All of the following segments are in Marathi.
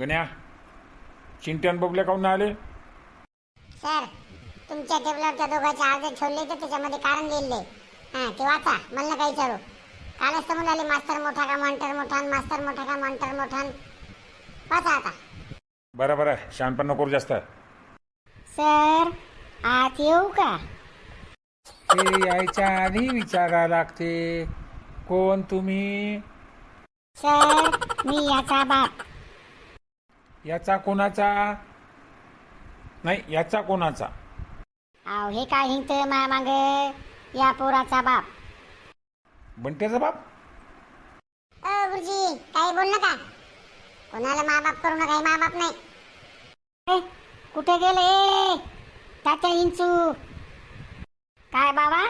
गण्या चिंट्यान बबल्या काऊन आले? सर तुमच्या टेबलावर त्या दोघांचे अर्ज ठेवले तर त्याच्यामध्ये कारण लिहिले. हां ते वाचा मला नका विचारू. कालच तर म्हणाले मास्तर मोठा का मॉन्टर मोठा आणि मास्तर मोठा का मॉन्टर मोठा वाचा आता. बरं बरं शहाणपण नको करू जास्त. सर आत येऊ का? ते यायच्या आधी विचारा लागते. कोण तुम्ही? सर मी याचा बाप. याचा कोणाचा? नाही याचा कोणाचा? अहो हे काय हिंगत मा माग? या पोराचा बाप. बंट्याचा बाप? अ गुरुजी काही बोल नका. कोणाला मा बाप करू नका मा बाप नाही. ए, कुठे गेले? तात्या इंचू काय बाबा?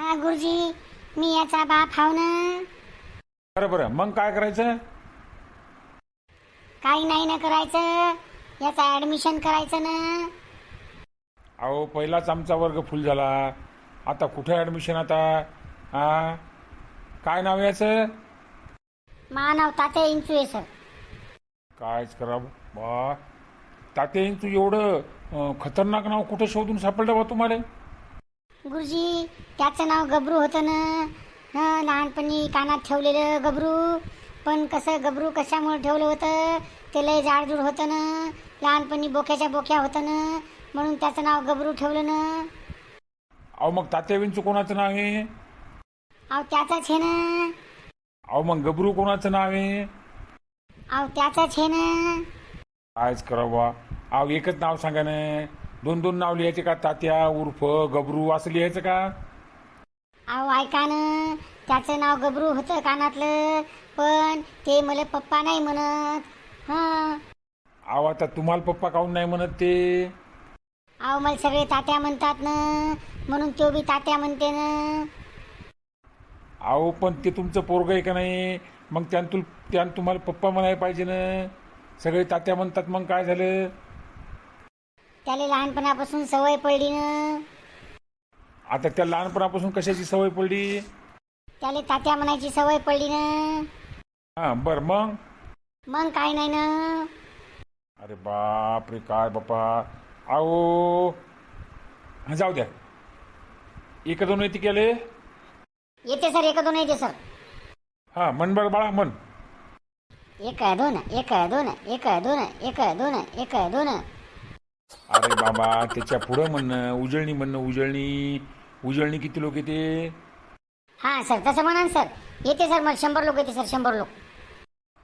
हा गुरुजी मी याचा बाप हाव ना. बरं बरं. मग काय करायचं? काही नाही ना करायचं. याचा ऍडमिशन करायचं ना. अहो पहिलाच आमचा वर्ग फुल झाला. आता कुठे ॲडमिशन आता? हा काय नाव याचं? मा नाव तात्या इंचू आहे सर. कायच करा बा. तात्या तू एवढं अं, खतरनाक नाव कुठं शोधून सापडलं बा तुम्हाला? गुरुजी त्याचं नाव गबरू होतं ना. हं लहानपणी कानात ठेवलेलं गबरू. पण कसं गबरू कशामुळे ठेवलं होतं? ते लय जाडजूड होतं ना? लहानपणी बोक्याच्या बोक्या होतं ना? म्हणून त्याचं नाव गबरू ठेवलं ना? अहो मग तात्या विंचू कोणाचं नाव आहे? अहो त्याचंच हे ना? अहो मग गबरू कोणाचं नाव आहे? अहो त्याचंच हे ना? कायच करा बा अहो एकच नाव सांगा ना. दोन दोन नाव लिहायचे का? तात्या उर्फ गबरू असं लिहायचं का? अहो ऐका ना. त्याचं नाव गबरू होतं कानातलं पण ते मला पप्पा नाही म्हणत. हां. अहो आता तुम्हाला पप्पा काहून नाही म्हणत ते? अहो मला सगळे तात्या म्हणतात ना म्हणून तो बी तात्या म्हणते ना. अहो पण ते तुमचं पोरग आहे का नाही? मग त्यान तुल त्यान तुम्हाला पप्पा म्हणायला पाहिजे ना. सगळे तात्या म्हणतात मग काय झालं? त्याला लहानपणापासून सवय पडली ना. आता त्या लहानपणापासून कशाची सवय पडली? त्याला तात्या म्हणायची सवय पडली ना. हां बरं मग? मग काय नाही ना. अरे बाप रे काय बापा हा जाऊ द्या. एक दोन येते केले. येते सर एक दोन येते सर. हा मन बरं बाळा मन एक दोन एक दोन एक दोन एक दोन एक दोन. अरे बाबा त्याच्या पुढं म्हणणं उजळणी म्हणणं उजळणी. उजळणी किती लोक येते? हा सर तसं म्हणा ना सर. येते सर मला शंभर लोक येते सर शंभर लोक.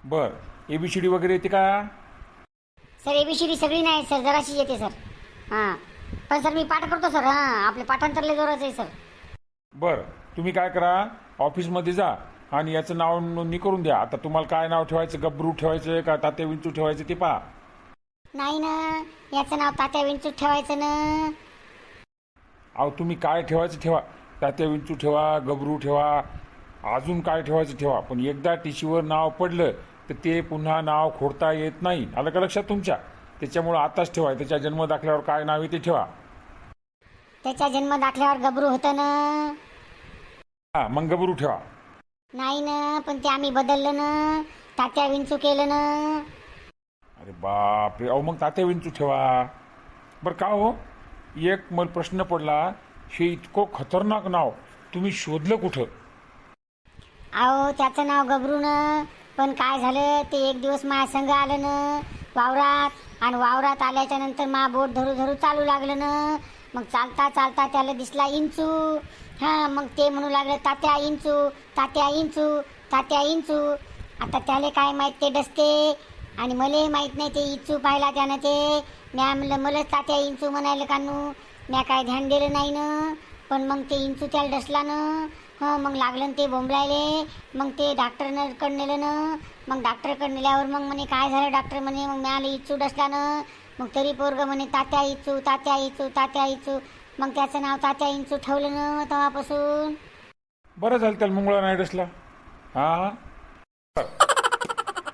बर. एबीसीडी वगैरे येते का? सर एबीसीडी सगळी नाही सर जराशी येते सर. हां. पण सर मी पाठ करतो सर. हां आपले पाठांतरले जोराचं आहे सर. बर. तुम्ही काय करा ऑफिसमध्ये जा आणि याचं नाव नोंदणी करून द्या. आता तुम्हाला काय नाव ठेवायचं गब्रू ठेवायचं का तात्या विंचू ठेवायचं ते पहा. नाही ना याचं नाव तात्या विंचूत ठेवायचं ना. अहो तुम्ही काय ठेवायचं ठेवा. तात्या विंचू ठेवा गबरू ठेवा अजून काय ठेवायचं ठेवा. पण एकदा टिशीवर नाव पडलं तर ते पुन्हा नाव खोडता येत नाही. आलं का लक्षात तुमच्या? त्याच्यामुळं आताच ठेवा. त्याच्या जन्म दाखल्यावर काय नाव आहे ते ठेवा. त्याच्या जन्म दाखल्यावर गबरू होतं ना? हा मग गबरू ठेवा. नाही ना पण ते आम्ही बदललं ना. तात्या विंचू केलं ना. अरे बाप रे अहो मग तात्या विंचू ठेवा. बरं का हो? एक मला प्रश्न पडला. हे इतकं खतरनाक नाव. तुम्ही शोधलं कुठं? अहो त्याचं नाव गबरू ना पण काय झालं ते एक दिवस माझ्या संग आलं ना वावरात आणि वावरात आल्याच्यानंतर मा बोट धरू धरू चालू लागलं ना. मग चालता चालता त्याला दिसला इंचू. हां मग ते म्हणू लागलं तात्या इंचू तात्या इंचू तात्या इंचू. आता त्याला काय माहीत ते डसते. आणि मलाही माहीत नाही ते इंचू पाहिला त्यानं ते. म्या म्हणलं मलाच तात्या इंचू म्हणायला कानू. म्या काय ध्यान दिलं नाही ना? पण मग ते इंचू त्याला डसला ना? हं मग लागलं ते बोंबलायले? मग ते डॉक्टरनं नेलं ना? मग डॉक्टरकडे नेल्यावर मग म्हणे काय झालं डॉक्टर म्हणे मग आले इचू डसला ना? मग तरी पोरग म्हणे तात्या इचू तात्या इचू तात्या इचू. मग त्याचं नाव तात्या इंचू ठेवलं ना तेव्हापासून? बरं झालं त्याला मंगळा नाही डसला हां?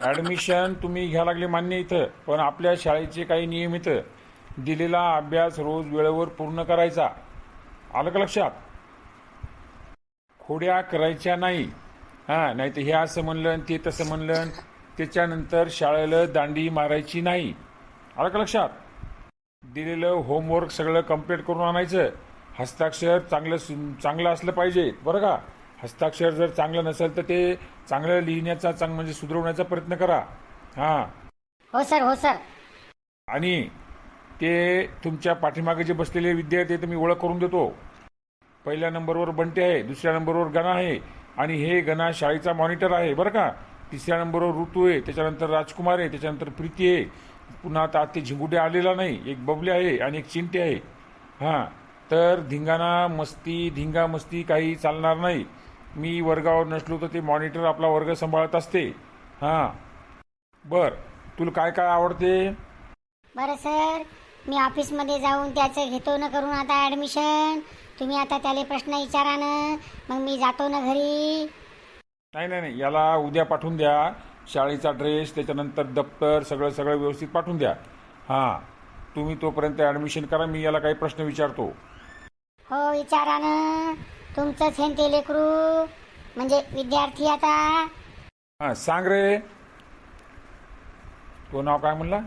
ॲडमिशन तुम्ही घ्या लागले मान्य इथं पण आपल्या शाळेचे काही नियम इथं. दिलेला अभ्यास रोज वेळेवर पूर्ण करायचा. आलं का लक्षात? खोड्या करायच्या नाही. हां नाही तर हे असं म्हणलं ते तसं म्हणलं त्याच्यानंतर शाळेला दांडी मारायची नाही. आलं का लक्षात? दिलेलं होमवर्क सगळं कंप्लीट करून आणायचं. हस्ताक्षर चांगलं सु- चांगलं असलं पाहिजे. बरं का? हस्ताक्षर जर चांगलं नसेल तर ते चांगलं लिहिण्याचा चांग म्हणजे सुधारवण्याचा प्रयत्न करा. हां. हो सर हो सर. आणि ते तुमच्या पाठीमागे जे बसलेले विद्यार्थी आहेत ते मी ओळख करून देतो. पहिल्या नंबरवर बंटे आहे दुसऱ्या नंबरवर गणा आहे आणि हे गणा शाळेचा मॉनिटर आहे बरं का? तिसऱ्या नंबरवर ऋतू आहे त्याच्यानंतर राजकुमार आहे त्याच्यानंतर प्रीती आहे. पुन्हा आता ते झिंगुडे आलेला नाही एक बबले आहे आणि एक चिंटे आहे. हां तर धिंगाणा मस्ती धिंगा मस्ती काही चालणार नाही. मी वर्गावर नसलो तर ते मॉनिटर आपला वर्ग सांभाळत असते. हां बर तुला काय काय आवडते? बरं सर. मी ऑफिसमध्ये जाऊन त्याचं घेतो ना करून आता ॲडमिशन तुम्ही आता त्याला प्रश्न विचारा ना. मग मी जातो ना घरी. नाही नाही नाही. याला उद्या पाठवून द्या. शाळेचा ड्रेस त्याच्यानंतर दप्तर सगळं सगळं व्यवस्थित पाठवून द्या. हां. तुम्ही तोपर्यंत ॲडमिशन करा. मी याला काही प्रश्न विचारतो. हो विचारा ना. तुमचंच हे ते लेकरू. म्हणजे विद्यार्थी आता. हां सांग रे. तो नाव काय म्हणला?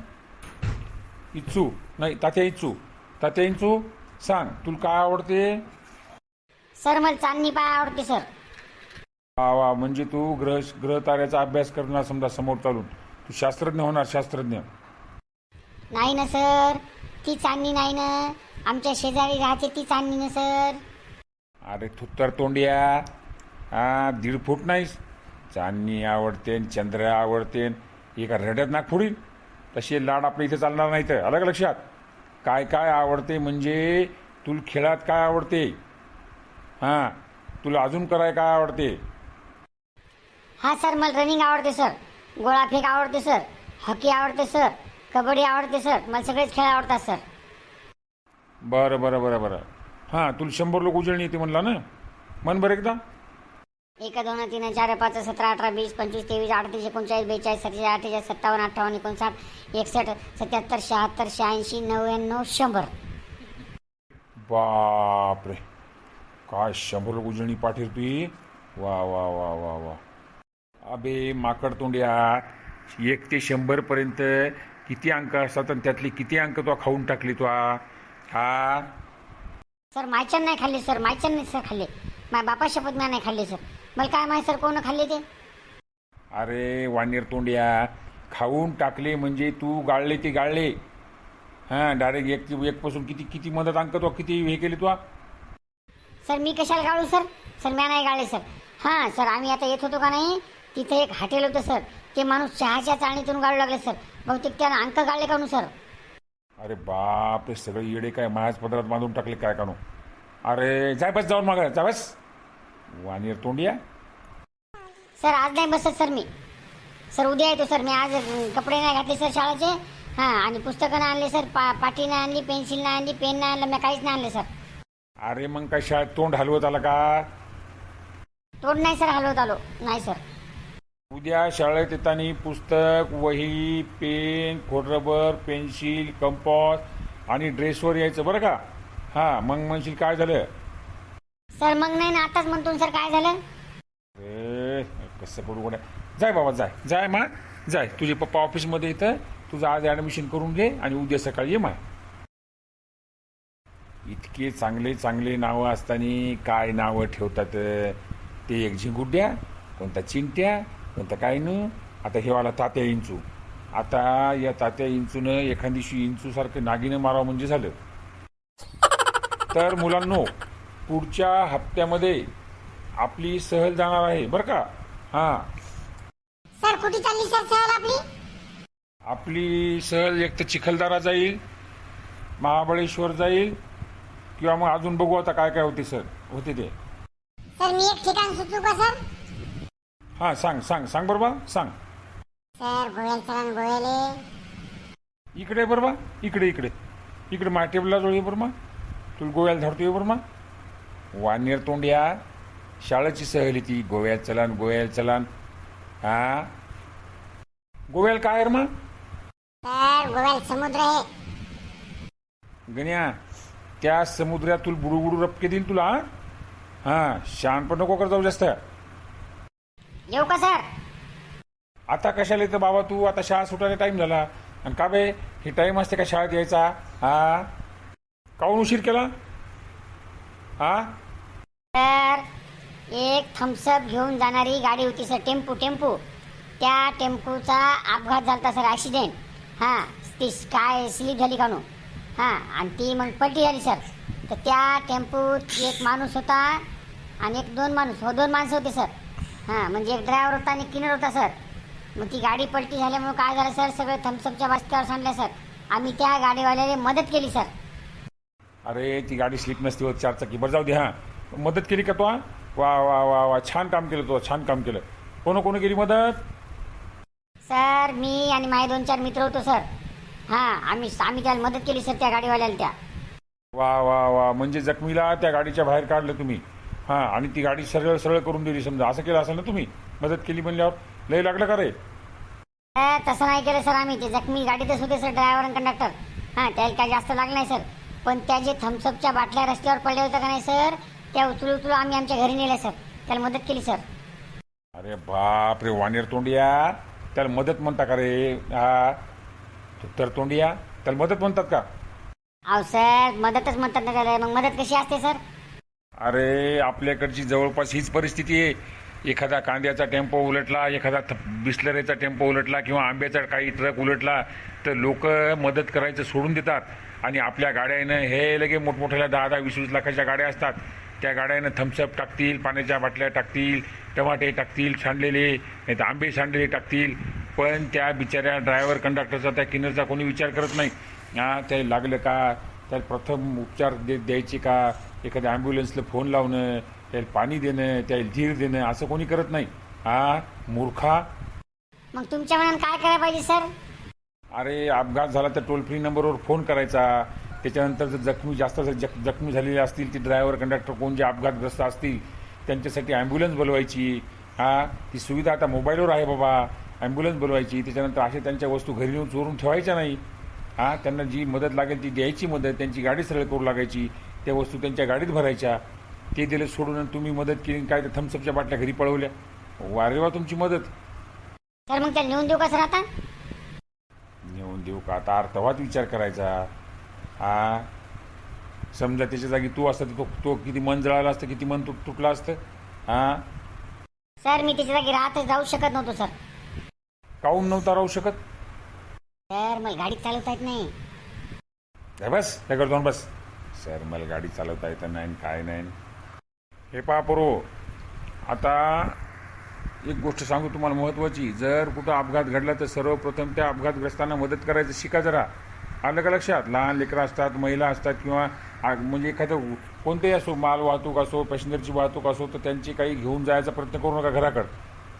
इच्छू नाही तात्या इच्छू तात्या इच्छू सांग तुला काय आवडते? सर मला चांदणी पाय आवडते सर. वा वा म्हणजे तू ग्रह ग्रह ताऱ्याचा अभ्यास करणार समजा समोर चालून. तू शास्त्रज्ञ होणार शास्त्रज्ञ. नाही ना सर. ती चांदणी नाही ना. आमच्या शेजारी राहते ती चांदणी ना सर. अरे थुत्तर तोंडिया. हा दीड फूट नाहीस. चांदणी आवडते चंद्र आवडते एका रड्यात नाक फोडील तसे लाड आपल्या इथे चालणार नाही तर. अलग लक्षात. काय काय आवडते म्हणजे तुला खेळात काय आवडते? हां तुला अजून कराय काय आवडते? हा सर मला रनिंग आवडते सर. गोळाफेक आवडते सर. हॉकी आवडते सर. कबड्डी आवडते सर. मला सगळेच खेळ आवडतात सर. बरं बरं बरं बरं. हां तुला शंभर लोक उजळणी येते म्हणला ना? मन बरं एकदा. एक दोन तीन चार पाच सतरा अठरा वीस पंचवीस तेवीस अडतीस एकोणचाळीस बेचाळीस सत्तेचाळीस अठ्ठेचाळीस सत्तावन्न अठ्ठावन्न एकोणसाठ एकसष्ट सत्याहत्तर शहात्तर शहाऐंशी नव्याण्णव शंभर. बापरे. काय शंभर उजळणी पाठीर तुई वा वा वा वा वा. अबे माकड तोंड्या. एक ते शंभर पर्यंत किती अंक असतात आणि त्यातले किती अंक तो खाऊन टाकली तो हा? सर मायचन नाही खाल्ले सर. मायचन नाही सर खाल्ले. माझ्या बापा शपथ म्या नाही खाल्ले सर. मला काय माहिती सर कोण खाल्ले ते? अरे वानेर तोंड्या. खाऊन टाकले म्हणजे तू गाळले ते गाळले. हां डायरेक्ट एक एकपासून किती किती मदत अंक तो किती हे केले तू? सर मी कशाला गाळू सर? सर म्या नाही गाळले सर. हां सर आम्ही आता येत होतो का नाही? तिथे एक हॉटेल होतं सर. ते माणूस चहाच्या चाळणीतून गाळू लागले सर. बहुतेक त्यानं अंक गाळले का नु सर? अरे बाप रे सगळे येडे काय महाज पदरात बांधून टाकले काय कानू अरे जाय बस जाऊन मागा जा बस. वानेर तोंडिया. सर आज नाही बसत सर मी. सर उद्या येतो सर. मी आज कपडे नाही घातले सर शाळेचे. हां आणि पुस्तकं नाही आणले सर. पा पाटी नाही आणली पेन्सिल नाही आणली पेन नाही आणलं मी काहीच नाही आणले सर. अरे मग काय शाळेत तोंड हलवत आला का? तोड नाही सर हलवत आलो. नाही सर. उद्या शाळेत येताना पुस्तक वही पेन खोडरबर पेन्सिल कंपॉस आणि ड्रेसवर यायचं बरं का? हां मग म्हणशील काय झालं? सर मग नाही ना आताच म्हणतो सर काय झालं? ए कसं पडू गोड्या जाय बाबा जाय. जाय मा जाय. तुझे पप्पा ऑफिसमध्ये येतं तुझं आज ॲडमिशन करून घे आणि उद्या सकाळी ये मा. इतके चांगले चांगले नावं असताना काय नावं ठेवतात? ते एक झिंगुड्या कोणता चिंट्या कोणता काय न? आता हे वाला तात्या इंचू. आता या तात्या इंचूनं एखाद दिवशी इंचूसारखं नागिनं मारावं म्हणजे झालं. तर मुलांनो पुढच्या हप्त्यामध्ये आपली सहल जाणार आहे बरं का? हां. सर कुठे चालली सर सहल आपली? आपली सहल एक तर चिखलदरा जाईल महाबळेश्वर जाईल किंवा मग अजून बघू आता काय काय होते सर होते ते. सर मी एक ठिकाण सुचू का सर? हां सांग सांग सांग बरोबा सांग. सर गोयल चलन गोयले इकडे बरोबा इकडे इकडे. इकडे माझ्या टेबलला जोडी बरोबर तुला गोव्याला धरतोय बरोबर वानेर तोंड्या शाळेची सहल ती गोव्यात चलान गोव्याला चलान हा? गोव्याला काय रे मग? सर गोव्याला समुद्र आहे. गण्या त्या समुद्रात तुला बुडू बुडू रपके देईल तुला हा? हा शहाणपण नको कर जाऊ जास्त. येऊ का सर? आता कशाला येतं बाबा तू? आता शाळा सुटायला टाईम झाला. आणि का बे हे टाईम असते का शाळेत यायचा? हा? काऊन उशीर केला? हा? तर एक थम्सअप घेऊन जाणारी गाडी होती सर टेम्पो टेम्पो. त्या टेम्पोचा अपघात झाला सर ॲक्सिडेंट हां ती काय स्लीप झाली कानू. हां आणि ती मग पलटी झाली सर. तर त्या टेम्पोत एक माणूस होता आणि एक दोन माणूस हो दोन माणसं होते सर. हां म्हणजे एक ड्रायव्हर होता आणि किनर होता सर. मग ती गाडी पलटी झाल्यामुळे काय झालं सर सगळं थम्सअपच्या वास्त्यावर सांडलं सर. आम्ही त्या गाडीवाल्याला मदत केली सर. अरे ती गाडी स्लिप नसती होत चार चाकी बरं जाऊ दे हां. मदत केली का तू हा? वा वा वा वा. छान काम केलं तू छान काम केलं. कोण कोणी केली मदत? सर मी आणि माझे दोन चार मित्र होतो सर. हां आम्ही आम्ही त्याला मदत केली सर त्या गाडीवाल्याला त्या. वा वा वा. म्हणजे जखमीला त्या गाडीच्या बाहेर काढलं तुम्ही. हां आणि ती गाडी सरळ सरळ करून दिली समजा. असं केलं असेल ना तुम्ही? मदत केली म्हणल्यावर? लय लागलं का रे? अ, तसं नाही केलं सर आम्ही. ते जखमी गाडीतच होते सर ड्रायव्हर आणि कंडक्टर. हां त्याला काय जास्त लागलं नाही सर. पण त्या जे थम्सअपच्या बाटल्या रस्त्यावर पडल्या होत्या का नाही सर? त्या उचलू उचलू आम्ही आमच्या घरी नेल्या सर. त्याला मदत केली सर. अरे बाप रे वानेर तोंडिया त्याला मदत म्हणता का रे? हा. तर तोंडिया त्याला मदत म्हणतात का? अहो सर मदतच म्हणतात ना त्याला. मग मदत कशी असते सर? अरे आपल्याकडची जवळपास हीच परिस्थिती आहे. एखादा कांद्याचा टेम्पो उलटला एखादा थ- बिस्लरीचा टेम्पो उलटला किंवा आंब्याचा काही ट्रक उलटला तर लोक मदत करायचं सोडून देतात. आणि आपल्या गाड्यानं हे लगे मोठमोठ्याला दहा दहा वीस वीस लाखाच्या गाड्या असतात. त्या गाड्यानं थम्सअप टाकतील पाण्याच्या बाटल्या टाकतील टमाटे टाकतील सांडलेले नाही तर आंबे सांडलेले टाकतील. पण त्या बिचाऱ्या ड्रायव्हर कंडक्टरचा त्या किन्नरचा कोणी विचार करत नाही. हां ते लागलं का? त्याला प्रथम उपचार दे द्यायचे का? एखाद्या ॲम्ब्युलन्सला फोन लावणं त्याला पाणी देणं त्याला धीर देणं असं कोणी करत नाही. हा मूर्खा. मग तुमच्या मनात काय करायला पाहिजे सर अरे अपघात झाला तर टोल फ्री नंबरवर फोन करायचा. त्याच्यानंतर जर जखमी जास्त जर जख जखमी झालेले असतील ती ड्रायव्हर कंडक्टर कोण जे अपघातग्रस्त असतील त्यांच्यासाठी ॲम्ब्युलन्स बोलवायची. हा ती सुविधा आता मोबाईलवर आहे बाबा. ॲम्ब्युलन्स बोलवायची. त्याच्यानंतर असे त्यांच्या वस्तू घरी नेऊन चोरून ठेवायच्या नाही. हा त्यांना जी मदत लागेल ती द्यायची मदत. त्यांची गाडी सरळ करू लागायची. त्या वस्तू त्यांच्या गाडीत भरायच्या. ते दिले सोडून तुम्ही मदत केली काय ते थम्सअपच्या बाटल्या घरी पळवल्या. वारे वा तुमची मदत. तर मग त्या नेऊन देऊ का सर आता? नेऊन देऊ का? आता अर्थवात विचार करायचा. हा? समजा त्याच्या जागी तू असता तो तो किती मन जळाला असतं किती मन तुट तुटलं असतं. हा? सर मी त्याच्या जागी राहतच जाऊ शकत नव्हतो सर. काऊन नव्हता राहू शकत? सर मला गाडी चालवता येत नाही. हे बस हे करतो बस. सर मला गाडी चालवता येतं नाही काय नाही. हे पहा पोरो. आता एक गोष्ट सांगू तुम्हाला महत्त्वाची जर कुठं अपघात घडला तर सर्वप्रथम त्या अपघातग्रस्तांना मदत करायचं शिका जरा. आलं का लक्षात? लहान लेकरं असतात महिला असतात किंवा म्हणजे एखादं कोणतेही असो माल वाहतूक असो पॅसेंजरची वाहतूक असो तर त्यांची काही घेऊन जायचा प्रयत्न करू नका घराकडं.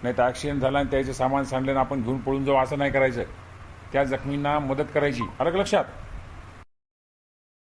नाही तर ॲक्सिडेंट झाला आणि त्याचं सामान सांडलं आणि आपण घेऊन पळून जाऊ असं नाही करायचं. त्या जखमींना मदत करायची. आलं का लक्षात?